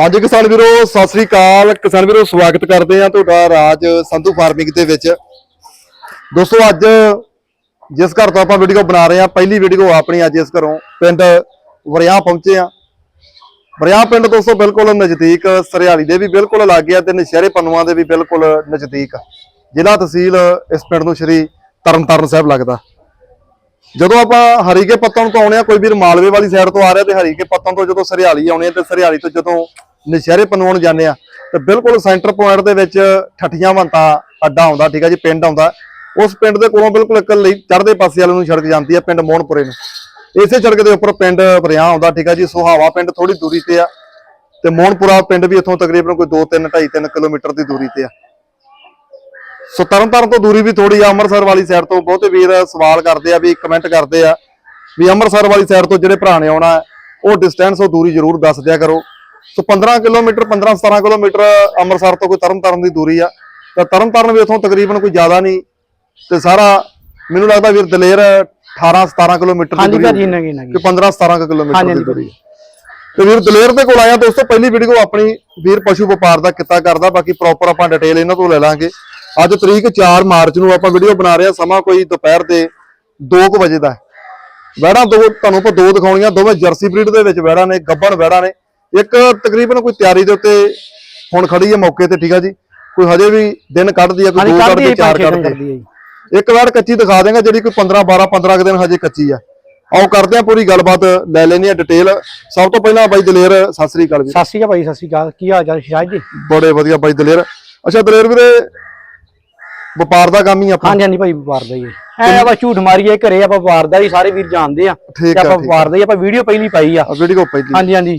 ਹਾਂਜੀ ਕਿਸਾਨ ਵੀਰੋ, ਸਤਿ ਸ੍ਰੀ ਅਕਾਲ। ਕਿਸਾਨ ਵੀਰੋ, ਸਵਾਗਤ ਕਰਦੇ ਆ ਤੁਹਾਡਾ ਰਾਜ ਸੰਧੂ ਫਾਰਮਿੰਗ ਦੇ ਵਿੱਚ। ਦੋਸਤੋ, ਅੱਜ ਜਿਸ ਘਰ ਤੋਂ ਆਪਾਂ ਵੀਡੀਓ ਬਣਾ ਰਹੇ ਆ ਪਹਿਲੀ ਵੀਡੀਓ ਆਪਣੀ ਅੱਜ ਇਸ ਘਰੋਂ ਪਿੰਡ ਵਰਿਆ ਪਹੁੰਚੇ ਆ ਵਰਿਆ ਪਿੰਡ ਦੋਸਤੋ, ਬਿਲਕੁਲ ਨਜ਼ਦੀਕ, ਸਰਿਆਲੀ ਦੇ ਵੀ ਬਿਲਕੁਲ ਲਾਗੇ ਆ ਤੇ ਨਸ਼ਹਿਰੇ ਪੰਨੂਆਂ ਦੇ ਵੀ ਬਿਲਕੁਲ ਨਜ਼ਦੀਕ। ਜ਼ਿਲ੍ਹਾ ਤਹਿਸੀਲ ਇਸ ਪਿੰਡ ਨੂੰ ਸ਼੍ਰੀ ਤਰਨਤਾਰਨ ਸਾਹਿਬ ਲੱਗਦਾ। ਜਦੋਂ ਆਪਾਂ ਹਰੀਕੇ ਪੱਤਣ ਤੋਂ ਆਉਣੇ ਆ ਕੋਈ ਵੀਰ ਮਾਲਵੇ ਵਾਲੀ ਸਾਈਡ ਤੋਂ ਆ ਰਿਹਾ ਤੇ ਹਰੀਕੇ ਪੱਤਣ ਤੋਂ ਜਦੋਂ ਸਰਿਆਲੀ ਆਉਣੇ ਆ ਤੇ ਸਰਿਆਲੀ ਤੋਂ ਜਦੋਂ ਨਸ਼ਹਿਰੇ ਪਨਵਾਉਣ ਜਾਂਦੇ ਆ, ਤੇ ਬਿਲਕੁਲ ਸੈਂਟਰ ਪੁਆਇੰਟ ਦੇ ਵਿੱਚ ਠੱਠੀਆਂ ਵੰਤਾ, ਅੱਡਾ ਆਉਂਦਾ, ਠੀਕ ਆ ਜੀ, ਪਿੰਡ ਆਉਂਦਾ। ਉਸ ਪਿੰਡ ਦੇ ਕੋਲੋਂ ਬਿਲਕੁਲ ਇੱਕ ਲਈ ਚੜ੍ਹਦੇ ਪਾਸੇ ਵਾਲੇ ਨੂੰ ਸੜਕ ਜਾਂਦੀ ਆ, ਪਿੰਡ ਮੋਹਨਪੁਰੇ ਨੂੰ। ਇਸੇ ਸੜਕ ਦੇ ਉੱਪਰ ਪਿੰਡ ਬਰਿਆ ਆਉਂਦਾ, ਠੀਕ ਆ ਜੀ, ਸੁਹਾਵਾ ਪਿੰਡ ਥੋੜੀ ਦੂਰੀ ਤੇ ਆ। ਤੇ ਮੋਹਨਪੁਰਾ ਪਿੰਡ ਵੀ ਇੱਥੋਂ ਤਕਰੀਬਨ ਕੋਈ 2 3 2.5 3 ਕਿਲੋਮੀਟਰ ਦੀ ਦੂਰੀ ਤੇ ਆ। ਸੋ ਤਰਨਤਾਰਨ ਤੋਂ ਦੂਰੀ ਵੀ ਥੋੜੀ ਆ, ਅੰਮ੍ਰਿਤਸਰ ਵਾਲੀ ਸਾਈਡ ਤੋਂ ਬਹੁਤੇ ਵੀਰ ਸਵਾਲ ਕਰਦੇ ਆ, ਵੀ ਕਮੈਂਟ ਕਰਦੇ ਆ, ਵੀ ਅੰਮ੍ਰਿਤਸਰ ਵਾਲੀ ਸਾਈਡ ਤੋਂ ਜਿਹੜੇ ਭਰਾ ਨੇ ਆਉਣਾ, ਉਹ ਡਿਸਟੈਂਸ ਉਹ ਦੂਰੀ ਜ਼ਰੂਰ ਦੱਸ ਦਿਆ ਕਰੋ। ਸੋ 15 ਕਿਲੋਮੀਟਰ 15 17 ਕਿਲੋਮੀਟਰ ਅੰਮ੍ਰਿਤਸਰ ਤੋਂ ਕੋਈ ਤਰਨਤਾਰਨ ਦੀ ਦੂਰੀ ਆ। ਤਾਂ ਤਰਨਤਾਰਨ ਵੀ ਇਥੋਂ ਤਕਰੀਬਨ ਕੋਈ ਜ਼ਿਆਦਾ ਨਹੀਂ। ਤੇ ਸਾਰਾ ਮੈਨੂੰ ਲੱਗਦਾ ਵੀਰ ਦਲੇਰ 18 17 ਕਿਲੋਮੀਟਰ ਦੀ ਹਾਂਜੀ ਦੂਰੀ। ਨਗੀ ਨਗੀ। ਕਿ 15 17 ਕੁ ਹਾਂਜੀ, ਕਿਲੋਮੀਟਰ ਦੀ ਹਾਂਜੀ। ਦੂਰੀ। ਤੇ ਵੀਰ ਦਲੇਰ ਦੇ ਕੋਲ ਆਇਆ ਦੋਸਤੋ ਪਹਿਲੀ ਵੀਡੀਓ ਆਪਣੀ ਵੀਰ ਪਸ਼ੂ ਵਪਾਰ ਦਾ ਕਿੱਤਾ ਕਰਦਾ। ਬਾਕੀ ਪ੍ਰੋਪਰ ਆਪਾਂ ਡਿਟੇਲ ਇਹਨਾਂ ਤੋਂ ਲੈ ਲਾਂਗੇ। ਅੱਜ ਤਰੀਕ 4 ਮਾਰਚ ਨੂੰ ਆਪਾਂ ਵੀਡੀਓ ਬਣਾ ਰਹੇ ਹਾਂ। ਸਮਾਂ ਕੋਈ ਦੁਪਹਿਰ ਦੇ 2 ਵਜੇ ਦਾ ਵੈੜਾਂ ਦੋ ਤੁਹਾਨੂੰ ਆਪਾਂ ਦੋ ਦਿਖਾਉਣੀਆਂ। ਦੋਵੇਂ ਜਰਸੀ ਬਰੀਡ ਦੇ ਵਿੱਚ ਵੈੜਾਂ ਨੇ ਗੱਬਣ ਵੈੜਾਂ ਨੇ। ਇੱਕ ਤਕਰੀਬਨ ਕੋਈ ਤਿਆਰੀ ਦੇ ਉੱਤੇ ਹੁਣ ਖੜੀ ਹੈ ਮੌਕੇ ਤੇ ਠੀਕ ਆ ਜੀ। ਕੋਈ ਹਜੇ ਵੀ ਦਿਨ ਕੱਢਦੀ ਆ ਕੋਈ ਦੋ ਕੱਢਦੀ ਹੈ ਚਾਰ ਕੱਢਦੀ। ਹੈ ਜੀ। ਇੱਕ ਵਾਰ ਕੱਚੀ ਦਿਖਾ ਦੇਗਾ ਜਿਹੜੀ ਕੋਈ 15 12 15 ਕੁ ਦਿਨ ਹਜੇ ਕੱਚੀ ਆ। ਆਓ ਕਰਦੇ ਆ ਪੂਰੀ ਗੱਲਬਾਤ ਲੈ ਲੈਣੀ ਆ ਡਿਟੇਲ। ਸਭ ਤੋਂ ਪਹਿਲਾਂ ਬਾਈ ਦਲੇਰ ਸਤਿ ਸ੍ਰੀ ਅਕਾਲ ਵੀਰ। ਸਤਿ ਸ਼੍ਰੀ ਅਕਾਲ ਭਾਈ ਸਤਿ ਸ਼੍ਰੀ ਅਕਾਲ। ਕੀ ਹਾਲ ਚਾਲ ਸ਼ਾਹਿਦ ਜੀ? ਬੜੇ ਵਧੀਆ ਬਾਈ ਦਲੇਰ। ਅੱਛਾ ਦਲੇਰ ਵੀਰੇ ਵਪਾਰ ਦਾ ਕੰਮ ਹੀ ਆਪਾਂ ਹਾਂਜੀ ਹਾਂਜੀ ਭਾਈ ਵਪਾਰ ਦਾ ਹੀ ਹੈ ਐ ਆਪਾਂ ਝੂਠ ਮਾਰੀਏ ਘਰੇ ਆਪਾਂ ਵਪਾਰ ਦਾ ਹੀ ਸਾਰੇ ਵੀਰ ਜਾਣਦੇ ਆ। ਤੇ ਆਪਾਂ ਵਪਾਰ ਦਾ ਹੀ ਆਪਾਂ ਵੀਡੀਓ ਪਹਿਲੀ ਪਾਈ ਆ। ਵੀਡੀਓ ਪਹਿਲੀ। ਹਾਂਜੀ ਹਾਂਜੀ।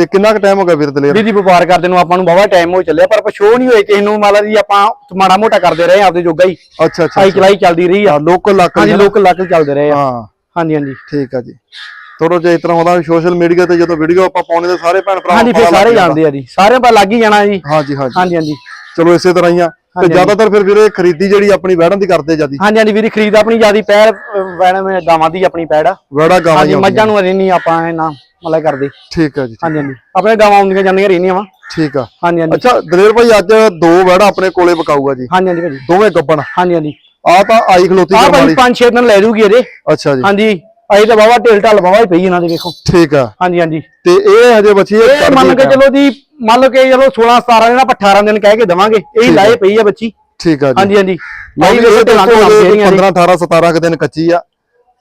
ਤੇ ਕਿੰਨਾ ਕੁ ਟਾਈਮ ਹੋ ਗਿਆ ਵੀਰ ਦਲੇਰ ਵੀਰ ਜੀ ਵਪਾਰ ਕਰਦੇ ਨੂੰ ਆਪਾਂ ਨੂੰ ਬਾਵਾ ਟਾਈਮ ਹੋ ਚੱਲਿਆ ਪਰ ਆਪਾਂ ਸ਼ੋਅ ਨਹੀਂ ਹੋਏ ਕਿਸੇ ਨੂੰ ਮਾਲਾ ਜੀ ਆਪਾਂ ਮਾੜਾ ਮੋਟਾ ਕਰਦੇ ਰਹੇ ਆਪਦੇ ਜੋਗਾ ਹੀ। ਅੱਛਾ ਅੱਛਾ ਸਾਈ ਚਲਾਈ ਚੱਲਦੀ ਰਹੀ ਆ। ਲੋਕਲ ਲੱਕ ਹਾਂਜੀ ਲੋਕ ਲੱਕ ਚੱਲਦੇ ਰਹੇ ਆ। ਹਾਂ। ਹਾਂਜੀ ਹਾਂਜੀ। ਠੀਕ ਆ ਜੀ। ਥੋੜਾ ਜਿਹਾ ਇਸ ਤਰ੍ਹਾਂ ਹੁੰਦਾ ਸੋਸ਼ਲ ਮੀਡੀਆ ਤੇ ਜਦੋਂ ਵੀਡੀਓ ਆਪਾਂ ਪਾਉਣੇ ਤੇ ਸਾਰੇ ਭੈਣ ਭਰਾ ਹਾਂਜੀ ਫਿਰ ਸਾਰੇ ਜਾਣਦੇ ਆ ਜੀ। ਸਾਰਿਆਂ ਪਾ ਲੱਗ ਹੀ ਜਾਣਾ ਜੀ। ਹਾਂਜੀ ਹਾਂਜੀ। ਹਾਂਜੀ ਹਾਂਜੀ। ਚਲੋ ਇਸੇ ਤਰ੍ਹਾਂ ਹੀ ਆ। ਤੇ ਜ਼ਿਆਦਾਤਰ ਫਿਰ ਵੀਰੇ ਖਰੀਦੀ ਜਿਹੜੀ ਆਪਣੀ ਵੈੜਾਂ ਦੀ ਕਰਦੇ ਜਿਆਦੀ। ਹਾਂਜੀ ਹਾਂਜੀ ਵੀਰ ਖਰੀਦ ਆਪਣੀ ਜਿਆਦੀ ਪੈੜ ਮੇ ਗਾਵਾਂ ਦੀ ਆਪਣੀ ਪੈੜ ਆ। ਵੈੜਾ ਗਾਵਾਂ ਹੀ ਮੱਝਾਂ ਨੂੰ ਅਰੇ ਨਹੀਂ ਆਪਾਂ ਇਹ ਨਾ ਮਤਲਬ ਕਰਦੇ। ਠੀਕ ਆ ਜੀ ਹਾਂਜੀ ਹਾਂਜੀ। ਆਪਣੇ ਗਾਵਾਂ ਆਉਂਦੀਆਂ ਜਾਂਦੀਆਂ ਰਹਿੰਦੀਆਂ ਵਾ। ਠੀਕ ਆ। ਹਾਂਜੀ ਹਾਂਜੀ। ਅੱਛਾ ਦਲੇਰ ਭਾਈ ਅੱਜ ਦੋ ਵੈੜਾ ਆਪਣੇ ਕੋਲੇ ਬਕਾਊਗਾ ਜੀ। ਹਾਂਜੀ ਹਾਂਜੀ ਭਾਜੀ। ਦੋਵੇਂ ਗੱਬਣ। ਹਾਂਜੀ ਹਾਂਜੀ। ਆ ਤਾਂ ਆਈ ਖਲੋਤੀ ਕਰਮ ਭਾਜੀ ਪੰਜ ਛੇ ਦਿਨ ਲੈ ਜੂਗੀ ਇਹਦੇ। ਅੱਛਾ ਜੀ। ਹਾਂਜੀ ਅਜੇ ਤਾਂ ਬਾਵਾ ਢਿਲ ਢਲ ਬਾਵਾ ਹੀ ਪਈ ਇਹਨਾਂ ਦੇ ਵੇਖੋ। ਠੀਕ ਆ। ਹਾਂਜੀ ਹਾਂਜੀ। ਤੇ ਇਹ ਹਜੇ ਬੱਚੀ ਇਹ ਮੰਨ ਕੇ ਚਲੋ ਦੀ ਮੰਨ ਲਓ ਕਿ ਚਲੋ 16 17 ਦਿਨ ਆਪਾਂ 18 ਦਿਨ ਕਹਿ ਕੇ ਦਵਾਂਗੇ। ਇਹ ਲਾਏ ਪਈ ਆ ਬੱਚੀ। ਠੀਕ ਆ ਜੀ। ਹਾਂਜੀ ਹਾਂਜੀ। ਇਹ ਢਿਲਾਂ ਤੋਂ ਲੱਗ ਰਹੀਆਂ 15 18 17 ਕੁ ਦਿਨ ਕੱਚੀ ਆ।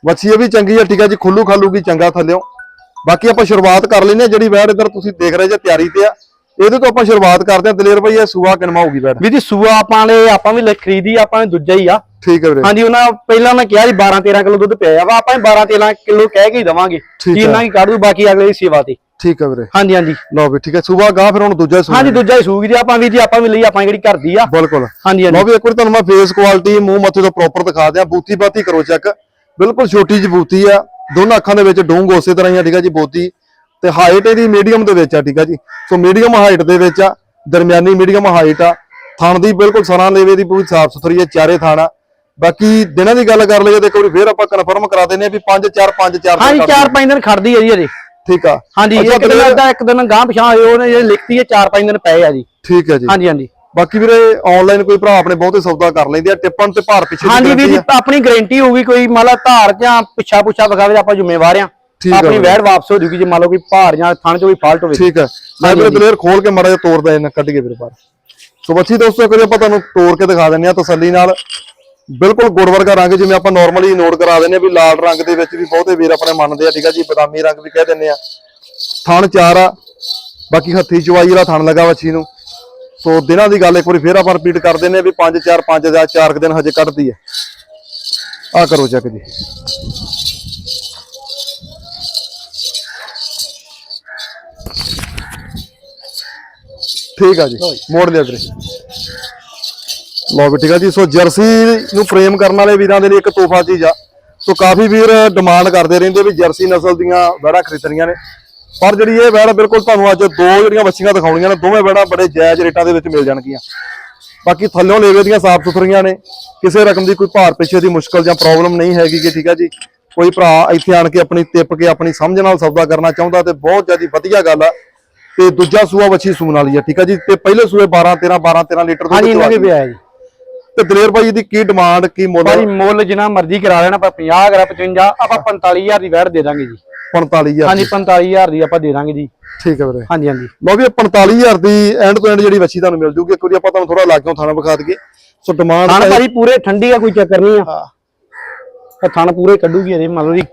ਬੱਚੀ ਇਹ ਵੀ ਚੰਗੀ ਆ ਠੀਕ ਆ ਜੀ। ਖੁੱਲੂ ਖਾਲੂਗੀ ਚੰਗਾ ਥੱਲਿਓ। ਬਾਕੀ ਆਪਾਂ ਸ਼ੁਰੂਆਤ ਕਰ ਲੈਨੇ ਜਿਹੜੀ ਵੈੜ ਇਧਰ ਤੁਸੀਂ ਦੇਖ ਰਹੇ ਜੇ ਤਿਆਰੀ ਤੇ ਆ। ਇਹਦੇ ਤੋਂ ਆਪਾਂ ਸ਼ੁਰੂਆਤ ਕਰਦੇ ਆ ਦਲੇਰ ਭਾਈ ਇਹ ਸੂਆ ਕਿਨਮਾ ਹੋਊਗੀ ਵੈੜ? ਵੀ ਜੀ ਸੂਆ ਆਪਾਂ ਨੇ ਆਪਾਂ ਵੀ ਲੈ- ਖਰੀਦੀ ਆਪਾਂ ਨੇ ਦੂਜਾ ਹੀ ਆ। ਠੀਕ ਹੈ ਵੀਰੇ। ਹਾਂਜੀ ਉਹਨਾਂ ਪਹਿਲਾਂ ਮੈਂ ਕਿਹਾ ਜੀ 12 13 ਕਿਲੋ ਦੁੱਧ ਪਿਆ ਵਾ ਆਪਾਂ 12 13 ਕਿਲੋ ਕਹਿ ਕੇ ਹੀ ਦਵਾਂਗੇ ਠੀਕ ਜੀ ਆ। ਇਹਨਾਂ ਕੀ ਕੱਢ ਦੂ ਬਾਕੀ ਅਗਲੇ ਦੀ ਸੇਵਾ ਤੇ। ਠੀਕ ਹੈ ਵੀਰੇ। ਹਾਂਜੀ ਹਾਂਜੀ। ਲਓ ਵੀ ਠੀਕ ਹੈ। ਸੂਆ ਗਾ ਫਿਰ ਹੁਣ ਦੂਜਾ ਸੂਆ। ਹਾਂਜੀ ਦੂਜਾ ਹੀ ਸੂਗੀ ਜੀ। ਆਪਾਂ ਵੀ ਜੀ ਆਪਾਂ ਵੀ ਲਈ ਆਪਾਂ ਜਿਹੜੀ ਘਰ ਦੀ ਆ। ਬਿਲਕੁਲ। ਹਾਂਜੀ ਹਾਂਜੀ। ਲਓ ਵੀ ਇੱਕ ਵਾਰ ਤੁਹਾਨੂੰ ਮੈਂ ਫੇਸ ਕੁਆਲਿਟੀ ਮੂੰਹ ਮੱਥੇ ਤੋਂ ਪ੍ਰੋਪਰ ਦਿਖਾ ਦਿਆਂ। ਬੂਤੀ ਬਾਤੀ ਕਰੋ ਚੈੱਕ ਬਿਲਕੁਲ ਛੋਟੀ ਜਿਹੀ ਬੂਤੀ ਆ। ਦੋਨਾਂ ਅੱਖਾਂ ਦੇ ਵਿੱਚ ਡੂੰਗ ਉਸੇ ਤਰ੍ਹਾਂ ਹੀ ਆ ਠੀਕ ਆ ਜੀ ਬੋਤੀ ਤੇ ਹਾਈਟ ਇਹਦੀ ਮੀਡੀਅਮ ਦੇ ਵਿੱਚ ਆ ਠੀਕ ਆ ਜੀ। ਸੋ ਮੀਡੀਅਮ ਹਾਈਟ ਦੇ ਵਿੱਚ ਆ ਦਰਮਿਆਨੀ ਮੀਡੀਅਮ ਹਾਈਟ ਆ। ਥਣ ਦੀ ਬਿਲਕੁਲ ਸਰਾਂ ਲੇਵੇ ਦੀ ਪੂਰੀ ਸਾਫ਼ ਸੁਥਰੀ ਹੈ ਚਾਰੇ ਥਾਣਾ ਬਾਕੀ ਦਿਨਾਂ ਦੀ ਗੱਲ ਕਰ ਲਈਏ ਤੇ ਇੱਕ ਵਾਰੀ ਫੇਰ ਆਪਾਂ ਕਨਫਰਮ ਕਰਾ ਦਿੰਦੇ ਆ ਵੀ 5 4 5 4 ਹਾਂਜੀ 4-5 ਦਿਨ ਖੜਦੀ ਹੈ ਜੀ ਅਜੇ ਠੀਕ ਆ। ਹਾਂਜੀ ਇੱਕ ਦਿਨ ਅੱਧਾ ਇੱਕ ਦਿਨ ਗਾਂ ਪਛਾਂ ਹੋਏ ਉਹਨੇ ਜਿਹੜੀ ਲਿਖਤੀ ਹੈ 4-5 ਦਿਨ ਪਏ ਆ ਜੀ। ਠੀਕ ਹੈ ਜੀ। ਹਾਂਜੀ ਹਾਂਜੀ। ਬਾਕੀ ਵੀਰੇ ਆਨਲਾਈਨ ਕੋਈ ਭਰਾ ਆਪਣੇ ਬਹੁਤੇ ਸੌਦਾ ਕਰ ਲੈਂਦੇ ਆ ਟਿੱਪਣ ਤੇ ਭਾਰ ਪਿੱਛੇ ਹਾਂਜੀ ਵੀਰ ਜੀ। ਆਪਣੀ ਗਾਰੰਟੀ ਹੋਊਗੀ ਕੋਈ ਮੰਨ ਲਾ ਧਾਰ ਜਾਂ ਪਿੱਛਾ ਪੁੱਛਾ ਵਿਖਾਵੇ ਆਪਾਂ ਜ਼ਿੰਮੇਵਾਰ ਆ। ਆਪਣੀ। ਵੈੜ ਵਾਪਸ ਹੋ ਜੂਗੀ ਜੇ ਮੰਨ ਲਓ ਕੋਈ ਭਾਰ ਜਾਂ ਥਣ ਚ ਕੋਈ ਫਾਲਟ ਹੋਵੇ। ਠੀਕ ਹੈ ਮੈਂ ਵੀਰੇ ਦਲੇਰ ਖੋਲ ਕੇ ਮੜਾ ਜਿਹਾ ਤੋੜਦਾ ਇਹਨਾਂ ਕੱਢ ਕੇ ਵੀਰੇ ਬਾਹਰ। ਸੋ ਬੱਚੀ ਦੋਸਤੋ ਇੱਕ ਵਾਰੀ ਆਪਾਂ ਤੁਹਾਨੂੰ ਤੋੜ ਕੇ ਦਿਖਾ ਦਿੰਨੇ ਆ ਤਸੱਲੀ ਨਾਲ। ਬਿਲਕੁਲ ਗੁੜ ਵਰਗਾ ਰੰਗ ਜਿਵੇਂ ਆਪਾਂ ਨਾਰਮਲੀ ਨੋਟ ਕਰਾ ਦਿੰਨੇ ਆ ਵੀ ਲਾਲ ਰੰਗ ਦੇ ਵਿੱਚ ਵੀ ਬਹੁਤੇ ਵੀਰ ਆਪਣੇ ਮੰਨਦੇ ਆ ਠੀਕ ਆ ਜੀ ਬਦਾਮੀ ਰੰਗ ਵੀ ਕਹਿ ਦਿੰਨੇ ਆ। ਥਣ ਚਾਰ ਆ ਬਾਕੀ ਹੱਥੀ ਚਵਾਈ ਵਾਲਾ ਥਣ ਲੱਗਾ ਵੱਛੀ ਨੂੰ। ਸੋ ਦਿਨਾਂ ਦੀ ਗੱਲ ਇੱਕ ਵਾਰੀ ਫੇਰ ਆਪਾਂ ਰਿਪੀਟ ਕਰ ਦਿੰਨੇ ਆ ਵੀ 5 4 5 ਦਾ 4 ਦਿਨ ਹਜੇ ਕੱਢਦੀ ਹੈ। ਆ ਕਰੋ ਚੈੱਕ ਜੀ। ਠੀਕ ਆ ਜੀ ਮੋੜ ਲਿਆ ਵੀਰੇ। ਲਓ ਵੀ ਠੀਕ ਆ ਜੀ ਸੋ ਜਰਸੀ ਨੂੰ ਫਰੇਮ ਕਰਨ ਵਾਲੇ ਵੀਰਾਂ ਦੇ ਲਈ ਇੱਕ ਤੋਹਫਾ ਚੀਜ਼ ਆ। ਸੋ ਕਾਫੀ ਵੀਰ ਡਿਮਾਂਡ ਕਰਦੇ ਰਹਿੰਦੇ ਵੀ ਜਰਸੀ ਨਸਲ ਦੀਆਂ ਵੈੜਾਂ ਖਰੀਦਣੀਆਂ ਨੇ। ਪਰ ਜਿਹੜੀ ਇਹ ਵੈੜ ਬਿਲਕੁਲ ਤੁਹਾਨੂੰ ਅੱਜ ਦੋ ਜਿਹੜੀਆਂ ਬੱਚੀਆਂ ਦਿਖਾਉਣੀਆਂ ਨੇ ਦੋਵੇਂ ਵੈੜਾਂ ਬੜੇ ਜਾਇਜ਼ ਰੇਟਾਂ ਦੇ ਵਿੱਚ ਮਿਲ ਜਾਣਗੀਆਂ। ਬਾਕੀ ਥੱਲਿਓਂ ਲੇਵੇ ਦੀਆਂ ਸਾਫ਼ ਸੁਥਰੀਆਂ ਨੇ ਕਿਸੇ ਰਕਮ ਦੀ ਕੋਈ ਭਾਰ ਪਿੱਛੇ ਦੀ ਮੁਸ਼ਕਲ ਜਾਂ ਪ੍ਰੋਬਲਮ ਨਹੀਂ ਹੈਗੀ ਕਿ ਠੀਕ ਆ ਜੀ। ਕੋਈ ਭਰਾ ਇੱਥੇ ਆਣ ਕੇ ਆਪਣੀ ਤਿੱਪ ਕੇ ਆਪਣੀ ਸਮਝ ਨਾਲ ਸੌਦਾ ਕਰਨਾ ਚਾਹੁੰਦਾ ਤੇ ਬਹੁਤ ਜ਼ਿਆਦਾ ਵਧੀਆ ਗੱਲ ਆ। ਤੇ ਦੂਜਾ ਸੂਆ ਵੱਛੀ ਸੂਣ ਵਾਲੀ ਆ ਠੀਕ ਆ ਜੀ। ਤੇ ਪਹਿਲੇ ਸੂਏ 12 13 12 13 ਲੀਟਰ ਦੁੱਧ ਹਾਂਜੀ ਇਹਨਾਂ ਦੇ ਪਿਆ ਜੀ। ਤੇ ਦਲੇਰ ਭਾਈ ਦੀ ਕੀ ਡਿਮਾਂਡ ਕੀ ਮੁੱਲ? ਭਾਜੀ ਮੁੱਲ ਜਿੰਨਾ ਮਰਜ਼ੀ ਕਰਾ ਲੈਣਾ ਆਪਾਂ 50 ਕਰਾ 55 ਆਪਾਂ 45000 ਦੀ ਵੈਟ ਦੇ ਦਾਂਗੇ ਜੀ। 45000 ਹਾਂਜੀ 45000 ਦੀ ਆਪਾਂ ਦੇ ਦਾਂਗੇ ਜੀ। ਠੀਕ ਹੈ ਵੀਰੇ। ਹਾਂਜੀ ਹਾਂਜੀ। ਲਓ ਵੀ ਇਹ 45000 ਦੀ ਐਂਡ ਤੋਂ ਐਂਡ ਜਿਹੜੀ ਵੱਛੀ ਤੁਹਾਨੂੰ ਮਿਲ ਜੂਗੀ। ਇੱਕ ਵਾਰੀ ਆਪਾਂ ਤੁਹਾਨੂੰ ਥੋੜਾ ਲਾਗਿਓਂ ਥਾਣਾ ਵਿਖਾ ਦਈਏ। ਸੋ ਡਿਮਾਂਡ ਥਣ ਭਾਜੀ ਪੂਰੇ ਠੰਡੀ ਆ ਕੋਈ ਚੱਕਰ ਨਹੀਂ ਆ। ਹਾਂ। ਇਹ ਥਣ ਪੂਰੇ ਕੱਢੂਗੀ ਇਹਦੇ ਮੰਨ ਲਓ ਜੀ।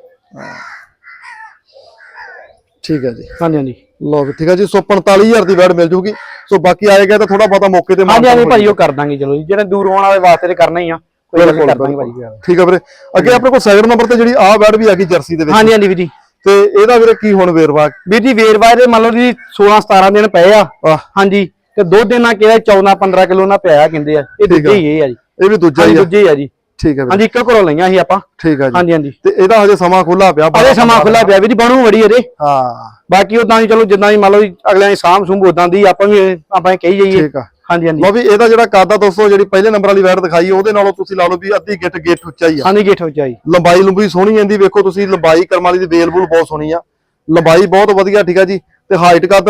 ਠੀਕ ਹੈ ਜੀ। ਹਾਂਜੀ ਹਾਂਜੀ। ਲਓ ਵੀ ਠੀਕ ਹੈ ਜੀ। ਸੋ 45000 ਦੀ ਵੈਟ ਮਿਲ ਜੂਗੀ। ਸੋ ਬਾਕੀ ਆਏਗਾ ਤਾਂ ਥੋੜਾ ਬਹੁਤਾ ਮੌਕੇ ਤੇ ਮਾਰ ਹਾਂਜੀ ਹਾਂਜੀ ਭਾਜੀ ਉਹ ਕਰ ਦਾਂਗੇ ਚਲੋ ਜੀ। ਜਿਹੜੇ ਦੂਰ ਵਾਲੇ ਵਾਸਤੇ ਤੇ ਕਰਨਾ ਹੀ ਆ। ਕੋਈ ਗੱਲ ਨੀ, ਬਿਲਕੁਲ, ਕਰ ਦਾਂਗੇ ਭਾਜੀ। ਗੱਲ। ਠੀਕ ਹੈ ਵੀਰੇ। ਅੱਗੇ ਆਪਣੇ ਕੋਲ ਸੈਕਿੰਡ ਨੰਬਰ ਤੇ ਜਿਹੜੀ ਆਹ ਵੈਟ ਵੀ ਆ ਗਈ ਜਰਸੀ ਦੇ ਵਿੱਚ। ਹਾਂਜੀ ਹਾਂਜੀ ਵੀਰ ਜੀ। ਤੇ ਇਹਦਾ ਵੀਰੇ ਕੀ ਹੁਣ ਵੇਰਵਾ? ਵੀਰ ਜੀ ਵੇਰਵਾ ਦੇ ਮੰਨ ਲਓ ਜੀ 16 17 ਦਿਨ ਪਏ ਆ। ਹਾਂਜੀ ਤੇ ਦੁੱਧ ਇਹਨਾਂ ਕਿਹਾ 14 15 ਕਿਲੋ ਨਾ ਪਿਆ ਕਹਿੰਦੇ ਆ। ਇਹ ਆ। ਦੂਜੇ ਹੀ ਆ ਜੀ। ਇਹ ਵੀ ਦੂਜਾ ਹਾਂਜੀ ਹੀ ਆ। ਦੂਜੇ ਹੀ ਆ ਜੀ। ਠੀਕ ਹੈ ਹਾਂਜੀ ਇੱਕੋ ਘਰੋਂ ਲਈਆਂ ਸੀ ਆਪਾਂ। ਠੀਕ ਹੈ ਜੀ। ਹਾਂਜੀ ਹਾਂਜੀ। ਤੇ ਇਹਦਾ ਹਜੇ ਸਮਾਂ ਖੁੱਲਾ ਪਿਆ। ਅਜੇ ਸਮਾਂ ਖੁੱਲਾ ਪਿਆ। ਵੀਰ ਜੀ ਬਣੂ ਬੜੀ ਇਹਦੇ। ਹਾਂ। ਬਾਕੀ ਉਦਾਂ ਦੀ ਚਲੋ ਜਿੱਦਾਂ ਦੀ ਮੰਨ ਲਓ ਜੀ ਅਗਲਿਆਂ ਦੀ ਸਾਂਭ ਸੂੰਭ ਉਦਾਂ ਦੀ ਆਪਾਂ ਵੀ ਆਪਾਂ ਕਹੀ ਜਾਈਏ। ਠੀਕ ਆ। ਹਾਂਜੀ ਹਾਂਜੀ। ਲਓ ਵੀ ਇਹਦਾ ਜਿਹੜਾ ਕੱਦ ਆ ਦੋਸਤੋ ਜਿਹੜੀ ਪਹਿਲੇ ਨੰਬਰ ਵਾਲੀ ਵੈਟ ਦਿਖਾਈ ਉਹਦੇ ਨਾਲੋਂ ਤੁਸੀਂ ਲਾ ਲਓ ਵੀ ਅੱਧੀ ਗਿੱਟ ਗਿੱਟ ਉੱਚਾ ਹੀ ਆ। ਹਾਂਜੀ ਗੇਠ ਹੋ ਜਾਈ ਲੰਬਾਈ ਲੰਬੀ ਸੋਹਣੀ ਜਾਂਦੀ ਵੇਖੋ ਤੁਸੀਂ ਲੰਬਾਈ ਕਰਮ ਵਾਲੀ ਦੀ ਵੇਲ ਬੂਲ ਬਹੁਤ ਸੋਹਣੀ ਆ। ਲੰਬਾਈ ਬਹੁਤ ਵਧੀਆ ਠੀਕ ਆ ਜੀ। ਤੇ ਹਾਈਟ ਕੱਦ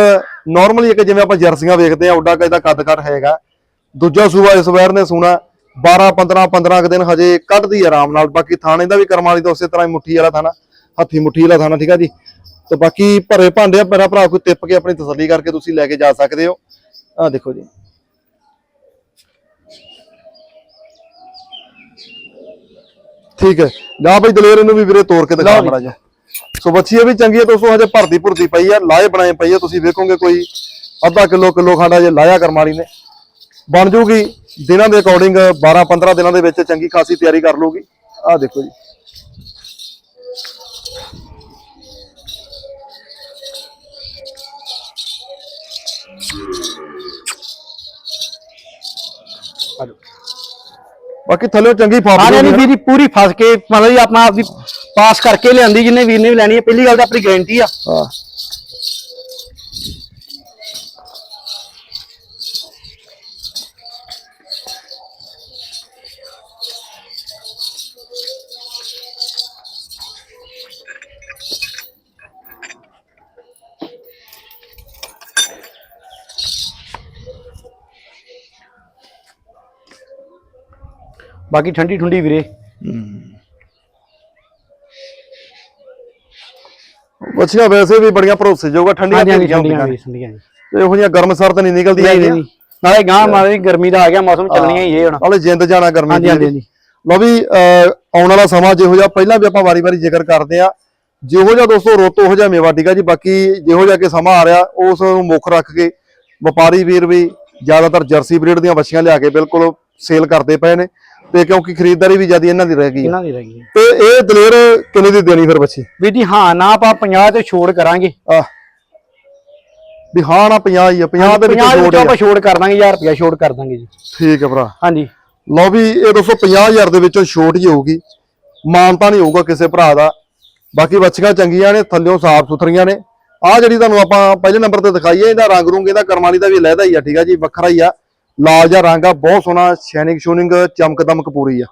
ਨਾਰਮਲੀ ਇੱਕ ਜਿਵੇਂ ਆਪਾਂ ਜਰਸੀਆਂ ਵੇਖਦੇ ਆ ਉੱਡਾ ਇਹਦਾ ਕੱਦ ਕੱਟ ਹੈਗਾ। ਦੂਜਾ ਸੂਆ ਇਸ ਵੈਰ ਨੇ ਸੂਣਾ 12 15 15 ਕੁ ਦਿਨ ਹਜੇ ਕੱਢਦੀ ਆ ਆਰਾਮ ਨਾਲ। ਬਾਕੀ ਥਾਣੇ ਦਾ ਵੀ ਕਰਮ ਵਾਲੀ ਦਾ ਉਸੇ ਤਰ੍ਹਾਂ ਹੀ ਮੁੱਠੀ ਵਾਲਾ ਥਾਣਾ ਹੱਥੀ ਮੁੱਠੀ ਵਾਲਾ ਥਾਣਾ ਠੀਕ ਆ ਜੀ। ਤੇ ਬਾਕੀ ਭਰੇ ਭਾਂਡੇ ਆ ਮੇਰਾ ਭਰਾ ਕੋਈ ਟਿੱਪ ਕੇ ਆਪਣੀ ਤਸੱਲੀ ਕਰਕੇ ਤੁਸੀਂ ਲੈ ਕੇ ਜਾ ਸਕਦੇ ਹੋ। ਆਹ ਦੇਖੋ ਜੀ। ਠੀਕ ਹੈ। ਜਾ ਬਈ ਦਲੇਰ ਇਹਨੂੰ ਵੀ ਵੀਰੇ ਤੋੜ ਕੇ ਦਿਖਾ ਮੜਾ ਜਾ। ਸੋ ਬੱਚੀ ਇਹ ਵੀ ਚੰਗੀ ਹੈ ਦੋਸਤੋ ਹਜੇ ਭਰਦੀ ਭੁਰਦੀ ਪਈ ਆ ਲਾਏ ਬਣਾਏ ਪਈ ਆ ਤੁਸੀਂ ਵੇਖੋਗੇ ਕੋਈ ਅੱਧਾ ਕਿਲੋ ਕਿਲੋ ਖਾਂਡਾ ਜੇ ਲਾਇਆ ਕਰਮਾਲੀ ਨੇ। ਬਣ ਜੂਗੀ ਦਿਨਾਂ ਦੇ ਅਕੋਰਡਿੰਗ 12 15 ਦਿਨਾਂ ਦੇ ਵਿੱਚ ਚੰਗੀ ਖਾਸੀ ਤਿਆਰੀ ਕਰ ਲੂਗੀ। ਆਹ ਦੇਖੋ ਜੀ। ਬਾਕੀ ਥੱਲੇ ਚੰਗੀ ਫਾਫ ਹਾਂਜੀ ਹਾਂਜੀ ਵੀਰ ਜੀ ਪੂਰੀ ਫਸ ਕੇ ਮਤਲਬ ਜੀ ਆਪਣਾ ਆਪਦੀ ਪਾਸ ਕਰਕੇ ਲਿਆਂਦੀ ਜਿੰਨੇ ਵੀਰ ਨੇ ਵੀ ਲੈਣੀ ਹੈ ਪਹਿਲੀ ਗੱਲ ਤਾਂ ਆਪਣੀ ਗਾਰੰਟੀ ਆ। ਹਾਂ। ਬਾਕੀ ਠੰਡੀ ਠੁੰਡੀ ਵੀਰੇ। ਬੱਚੀਆਂ ਵੈਸੇ ਵੀ ਬੜੀਆਂ ਭਰੋਸੇਯੋਗ ਆ ਠੰਡੀਆਂ ਠੰਡੀਆਂ ਹੁੰਦੀਆਂ ਵੀਰੇ ਠੰਡੀਆਂ ਜੀ ਤੇ ਇਹੋ ਜਿਹੀਆਂ ਗਰਮ ਸਰਦ ਨਹੀਂ ਨਿਕਲਦੀਆਂ ਨਹੀਂ ਨਹੀਂ ਨਾਲੇ ਗਾਂ ਮਾਰੇ ਗਰਮੀ ਦਾ ਆ ਗਿਆ ਮੌਸਮ ਚੱਲਣੀਆਂ ਹੀ ਇਹ ਹੁਣ। ਨਾਲੇ ਜਿੰਦ ਜਾਣਾ ਗਰਮੀ ਦੀ। ਹਾਂਜੀ ਹਾਂਜੀ। ਲਓ ਵੀ ਆਉਣ ਵਾਲਾ ਸਮਾਂ ਜਿਹੋ ਜਿਹਾ ਪਹਿਲਾਂ ਵੀ ਆਪਾਂ ਵਾਰੀ-ਵਾਰੀ ਜ਼ਿਕਰ ਕਰਦੇ ਆ ਜਿਹੋ ਜਿਹਾ ਦੋਸਤੋ ਰੁੱਤ ਉਹੋ ਜਿਹਾ ਮੇਵਾ ਠੀਕ ਆ ਜੀ ਬਾਕੀ ਜਿਹੋ ਜਿਹਾ ਕਿ ਸਮਾਂ ਆ ਰਿਹਾ ਉਸ ਨੂੰ ਮੁੱਖ ਰੱਖ ਕੇ ਵਪਾਰੀ ਵੀਰ ਵੀ ਜ਼ਿਆਦਾਤਰ ਜਰਸੀ ਬਰੀਡ ਦੀਆਂ ਵੱਛੀਆਂ ਲਿਆ ਕੇ ਬਿਲਕੁਲ ਸੇਲ ਕਰਦੇ ਪਏ ਨੇ। ਤੇ ਕਿਉਂਕਿ ਖਰੀਦਦਾਰੀ ਵੀ ਜ਼ਿਆਦਾ ਇਹਨਾਂ ਦੀ ਰਹਿ ਗਈ ਹੈ। ਇਹਨਾਂ ਦੀ ਰਹਿ ਗਈ ਹੈ। ਤੇ ਇਹ ਦਲੇਰ ਕਿੰਨੇ ਦੀ ਦੇਣੀ ਫਿਰ ਬੱਚੀ? ਵੀਰ ਜੀ ਹਾਂ ਨਾ ਆਪਾਂ 50 ਤੇ ਛੋੜ ਕਰਾਂਗੇ। ਆ ਵੀ ਹਾਂ ਨਾ 50 ਹੀ ਆ। 50 ਦੇ ਵਿੱਚ 50 ਜੋੜ ਵਿੱਚੋਂ ਆ। ਆਪਾਂ ਛੋੜ ਕਰ ਦਾਂਗੇ 1000 ਰੁਪਇਆ ਛੋੜ ਕਰ ਦਾਂਗੇ ਜੀ। ਠੀਕ ਹੈ ਭਰਾ। ਹਾਂਜੀ। ਲਓ ਵੀ ਇਹ 250000 ਦੇ ਵਿੱਚੋਂ ਛੋਟ ਹੀ ਹੋਊਗੀ। ਮਾਨਤਾ ਨਹੀਂ ਹੋਊਗਾ ਕਿਸੇ ਭਰਾ ਦਾ। ਬਾਕੀ ਬੱਚੀਆਂ ਚੰਗੀਆਂ ਨੇ ਥੱਲਿਓਂ ਸਾਫ਼ ਸੁਥਰੀਆਂ ਨੇ। ਆਹ ਜਿਹੜੀ ਤੁਹਾਨੂੰ ਆਪਾਂ ਪਹਿਲੇ ਨੰਬਰ ਤੇ ਦਿਖਾਈ ਹੈ ਇਹਦਾ ਰੰਗ ਰੂੰਗ ਇਹਦਾ ਕਰਮਾਲੀ ਦਾ ਵੀ ਲਹਿਦਾ ਹੀ ਆ ਠੀਕ ਆ ਜੀ ਵੱਖਰਾ ਹੀ ਆ। ਲਾਲ ਜਿਹਾ ਰੰਗ ਆ ਬਹੁਤ ਸੋਹਣਾ ਸ਼ੈਨਿੰਗ ਸ਼ੂਨਿੰਗ ਚਮਕ ਦਮਕ ਪੂਰੀ ਆ।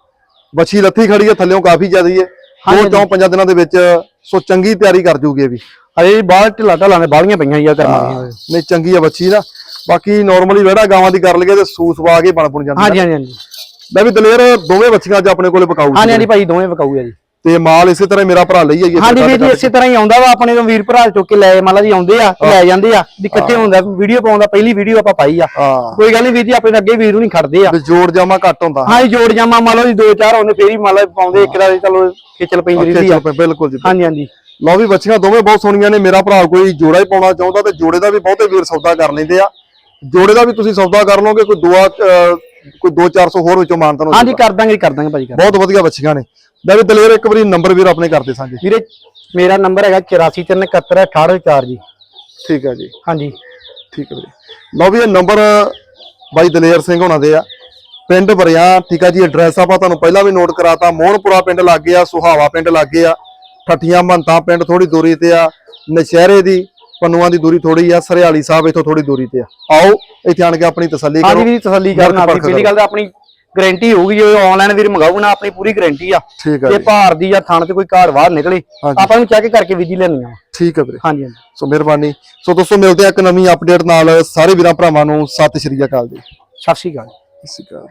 ਬੱਚੀ ਲੱਥੀ ਖੜੀ ਆ ਥੱਲਿਓਂ ਕਾਫੀ ਜ਼ਿਆਦੀ ਹੈ ਦੋ ਚੌਂ ਪੰਜਾਂ ਦਿਨਾਂ ਦੇ ਵਿੱਚ ਸੋ ਚੰਗੀ ਤਿਆਰੀ ਕਰ ਜੂਗੀ ਇਹ ਵੀ। ਅਜੇ ਬਾਹਰ ਢਿੱਲਾ ਢਾਲਾਂ ਦੇ ਬਾਲੀਆਂ ਪਈਆਂ ਹੀ ਆ ਕਰਮਾਂ ਨਹੀਂ ਚੰਗੀ ਆ ਬੱਚੀ ਨਾ। ਬਾਕੀ ਨਾਰਮਲੀ ਵਿਹੜਾ ਗਾਵਾਂ ਦੀ ਕਰ ਲਈਏ ਤੇ ਸੂਸ ਵਾ ਕੇ ਬਣ ਪੁਣ ਜਾਂਦੀ ਹਾਂਜੀ ਹਾਂਜੀ ਹਾਂਜੀ। ਮੈਂ ਵੀ ਦਲੇਰ ਦੋਵੇਂ ਬੱਚੀਆਂ ਅੱਜ ਆਪਣੇ ਕੋਲੇ ਪਕਾਊ ਹਾਂਜੀ ਹਾਂਜੀ ਭਾਈ ਦੋਵੇਂ ਵਿਕਾਊ ਆ ਜੀ। ਤੇ ਮਾਲ ਇਸੇ ਤਰ੍ਹਾਂ ਮੇਰਾ ਭਰਾ ਲਈ ਆਈਏ ਹਾਂਜੀ ਵੀਰ ਜੀ ਇਸੇ ਤਰ੍ਹਾਂ ਹੀ ਆਉਂਦਾ ਵਾ ਆਪਣੇ ਤੋਂ ਵੀਰ ਭਰਾ ਚੁੱਕ ਕੇ ਲੈ ਮੰਨ ਲਾ ਜੀ ਆਉਂਦੇ ਆ ਲੈ ਜਾਂਦੇ ਆ ਵੀ ਇਕੱਠੇ ਹੁੰਦਾ ਵੀਡੀਓ ਪਾਉਂਦਾ ਪਹਿਲੀ ਵੀਡੀਓ ਆਪਾਂ ਪਾਈ ਆ। ਕੋਈ ਗੱਲ ਨਹੀਂ ਵੀਰ ਜੀ ਆਪਣੇ ਅੱਗੇ ਵੀਰ ਨੂੰ ਨਹੀਂ ਖੜਦੇ ਆ। ਜੋੜ ਜਾਮਾ ਘੱਟ ਹੁੰਦਾ। ਹਾਂ ਜੀ ਜੋੜ ਜਾਮਾ ਮੰਨ ਲਓ ਜੀ ਦੋ ਚਾਰ ਆਉਂਦੇ ਫੇਰ ਹੀ ਮੰਨ ਲਓ ਪਾਉਂਦੇ ਇੱਕ ਦਾ ਚਲੋ ਖੇਚਲ ਪੈਂਦੀ ਰਹਿੰਦੀ ਆ। ਬਿਲਕੁਲ ਜੀ ਹਾਂਜੀ ਹਾਂਜੀ। ਲਓ ਵੀ ਬੱਚੀਆਂ ਦੋਵੇਂ ਬਹੁਤ ਸੋਹਣੀਆਂ ਨੇ ਮੇਰਾ ਭਰਾ ਕੋਈ ਜੋੜਾ ਹੀ ਪਾਉਣਾ ਚਾਹੁੰਦਾ ਤੇ ਜੋੜੇ ਦਾ ਵੀ ਬਹੁਤੇ ਵੀਰ ਸੌਦਾ ਕਰ ਲੈਂਦੇ ਆ। ਜੋੜੇ ਦਾ ਵੀ ਤੁਸੀਂ ਸੌਦਾ ਕਰ ਲਓਗੇ ਕੋਈ ਦੁਆ ਕੋਈ 2-400 ਹੋਰ ਵਿੱਚੋਂ ਮਾਨਤਨ ਹੋ ਹਾਂਜੀ। ਕਰ ਦਾਂਗੇ ਕਰ ਦਾਂਗੇ ਭਾਜੀ ਬਹੁਤ ਵਧੀਆ ਬੱਚੀਆਂ ਨੇ। ਮੈਂ ਵੀ ਦਲੇਰ ਇੱਕ ਵਾਰੀ ਨੰਬਰ ਵੀਰ ਆਪਣੇ ਕਰਦੇ ਸਾਂਗੇ ਵੀਰੇ ਮੇਰਾ ਨੰਬਰ ਹੈਗਾ 8431716804 ਜੀ। ਠੀਕ ਹੈ ਜੀ। ਹਾਂਜੀ। ਠੀਕ ਹੈ ਵੀਰੇ। ਲਓ ਵੀ ਇਹ ਨੰਬਰ ਬਾਈ ਦਲੇਰ ਸਿੰਘ ਹੋਣਾ ਦੇ ਆ। ਪਿੰਡ ਬਰਿਆ ਠੀਕ ਆ ਜੀ ਐਡਰੈਸ ਆਪਾਂ ਤੁਹਾਨੂੰ ਪਹਿਲਾਂ ਵੀ ਨੋਟ ਕਰਾਤਾ। ਮੋਹਨਪੁਰਾ ਪਿੰਡ ਲੱਗੇ ਆ ਸੁਹਾਵਾ ਪਿੰਡ ਲੱਗੇ ਆ ਠੱਠੀਆਂ ਮੰਤਾਂ ਪਿੰਡ ਥੋੜੀ ਦੂਰੀ ਤੇ ਆ। ਨਸ਼ਹਿਰੇ ਦੀ ਪੰਨੂਆਂ ਦੀ ਦੂਰੀ ਥੋੜੀ ਆ। ਸਰਿਆਲੀ ਸਾਹਿਬ ਇਥੋਂ ਥੋੜੀ ਦੂਰੀ ਤੇ ਆ। ਆਓ ਇੱਥੇ ਆਣ ਕੇ ਆਪਣੀ ਤਸੱਲੀ ਹਾਂਜੀ ਕਰੋ। ਵੀਰ ਜੀ, ਤਸੱਲੀ ਕਰਨ ਆਪਣੀ। ਪਹਿਲੀ ਗੱਲ ਤਾਂ ਆਪਣੀ ਗਾਰੰਟੀ ਹੋਊਗੀ ਜੇ ਆਨਲਾਈਨ ਵੀਰ ਮੰਗਾਊ ਨਾ ਆਪਣੀ ਪੂਰੀ ਗਾਰੰਟੀ ਆ। ਠੀਕ ਆ ਜੇ ਜੀ। ਭਾਰ ਦੀ ਜਾਂ ਥਣ ਤੇ ਕੋਈ ਘਾੜ ਬਾਹਰ ਨਿਕਲੇ। ਆਪਾਂ ਨੂੰ ਚੈੱਕ ਕਰਕੇ ਵਿਧੀ ਲੈਣੀ ਆ ਠੀਕ ਆ ਵੀਰੇ। ਹਾਂਜੀ ਹਾਂਜੀ। ਸੋ ਮਿਹਰਬਾਨੀ। ਸੋ ਦੋਸਤੋ ਮਿਲਦੇ ਆ ਇੱਕ ਨਵੀਂ ਅਪਡੇਟ ਨਾਲ। ਸਾਰੇ ਵੀਰਾਂ ਭਰਾਵਾਂ ਨੂੰ ਸਤਿ ਸ਼੍ਰੀ ਅਕਾਲ ਜੀ। ਸਤਿ ਸ਼੍ਰੀ ਅਕਾਲ। ਸਤਿ ਸ਼੍ਰੀ ਅਕਾਲ।